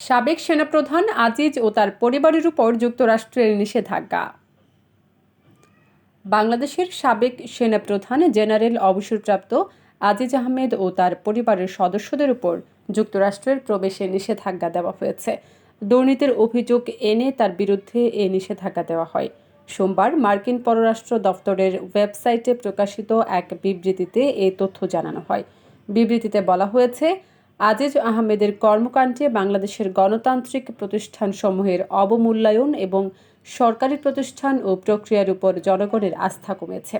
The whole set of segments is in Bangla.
সাবেক সেনাপ্রধান আজিজ ও তার পরিবারের উপর যুক্তরাষ্ট্রের নিষেধাজ্ঞা। বাংলাদেশের সাবেক সেনাপ্রধান জেনারেল অবসরপ্রাপ্ত আজিজ আহমেদ ও তার পরিবারের সদস্যদের উপর যুক্তরাষ্ট্রের প্রবেশে নিষেধাজ্ঞা দেওয়া হয়েছে। দুর্নীতির অভিযোগ এনে তার বিরুদ্ধে এ নিষেধাজ্ঞা দেওয়া হয়। সোমবার মার্কিন পররাষ্ট্র দফতরের ওয়েবসাইটে প্রকাশিত এক বিবৃতিতে এই তথ্য জানানো হয়। বিবৃতিতে বলা হয়েছে আজিজ আহমেদের কর্মকাণ্ডে বাংলাদেশের গণতান্ত্রিক প্রতিষ্ঠানসমূহের অবমূল্যায়ন এবং সরকারি প্রতিষ্ঠান ও প্রক্রিয়ার উপর জনগণের আস্থা কমেছে।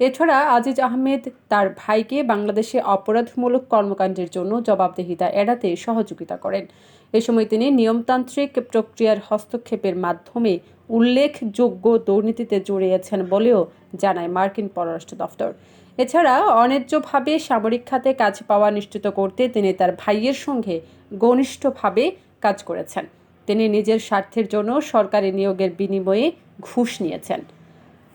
এছাড়া আজিজ আহমেদ তার ভাইকে বাংলাদেশে অপরাধমূলক কর্মকাণ্ডের জন্য জবাবদিহিতা এড়াতে সহযোগিতা করেন। এ সময় তিনি নিয়মতান্ত্রিক প্রক্রিয়ার হস্তক্ষেপের মাধ্যমে উল্লেখযোগ্য দুর্নীতিতে জড়িয়েছেন বলেও জানায় মার্কিন পররাষ্ট্র দফতর। এছাড়া অন্যায্যভাবে সামরিক খাতে কাজ পাওয়া নিশ্চিত করতে তিনি তার ভাইয়ের সঙ্গে ঘনিষ্ঠভাবে কাজ করেছেন। তিনি নিজের স্বার্থের জন্য সরকারি নিয়োগের বিনিময়ে ঘুষ নিয়েছেন।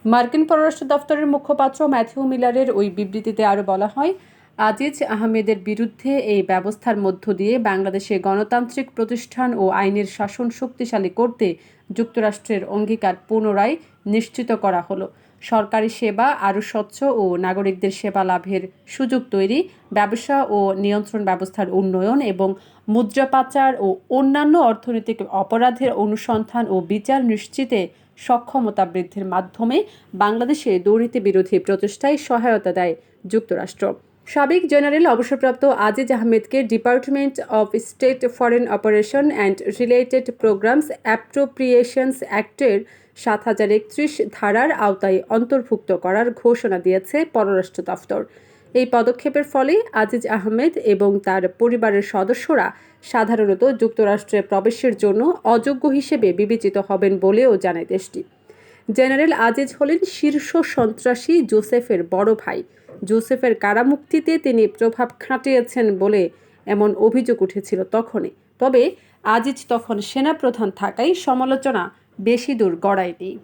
মার্কিন পররাষ্ট্র দফতরের মুখপাত্র ম্যাথিউ মিলারের ওই বিবৃতিতে আরও বলা হয় আজিজ আহমেদের বিরুদ্ধে এই ব্যবস্থার মধ্য দিয়ে বাংলাদেশে গণতান্ত্রিক প্রতিষ্ঠান ও আইনের শাসন শক্তিশালী করতে যুক্তরাষ্ট্রের অঙ্গীকার পুনরায় নিশ্চিত করা হলো। সরকারি সেবা আরও স্বচ্ছ ও নাগরিকদের সেবা লাভের সুযোগ তৈরি, ব্যবসা ও নিয়ন্ত্রণ ব্যবস্থার উন্নয়ন এবং মুদ্রা পাচার ও অন্যান্য অর্থনৈতিক অপরাধের অনুসন্ধান ও বিচার নিশ্চিতে সক্ষমতা বৃদ্ধির মাধ্যমে বাংলাদেশে দুর্নীতি বিরোধী প্রচেষ্টায় সহায়তা দেয় যুক্তরাষ্ট্র। সাবেক জেনারেল অবসরপ্রাপ্ত আজিজ আহমেদকে department of state foreign operation and related programs appropriations অ্যাক্টের সাত হাজার একত্রিশ ধারার আওতায় অন্তর্ভুক্ত করার ঘোষণা দিয়েছে পররাষ্ট্র দফতর। এই পদক্ষেপের ফলে আজিজ আহমেদ এবং তার পরিবারের সদস্যরা সাধারণত যুক্তরাষ্ট্রে প্রবেশের জন্য অযোগ্য হিসেবে বিবেচিত হবেন বলেও জানায় দেশটি। জেনারেল আজিজ হলেন শীর্ষ সন্ত্রাসী জোসেফের বড় ভাই। জোসেফের কারামুক্তিতে তিনি প্রভাব খাটিয়েছেন বলে এমন অভিযোগ উঠেছিল তখনই। তবে আজিজ তখন সেনাপ্রধান থাকাই সমালোচনা বেশি দূর গড়ায়নি।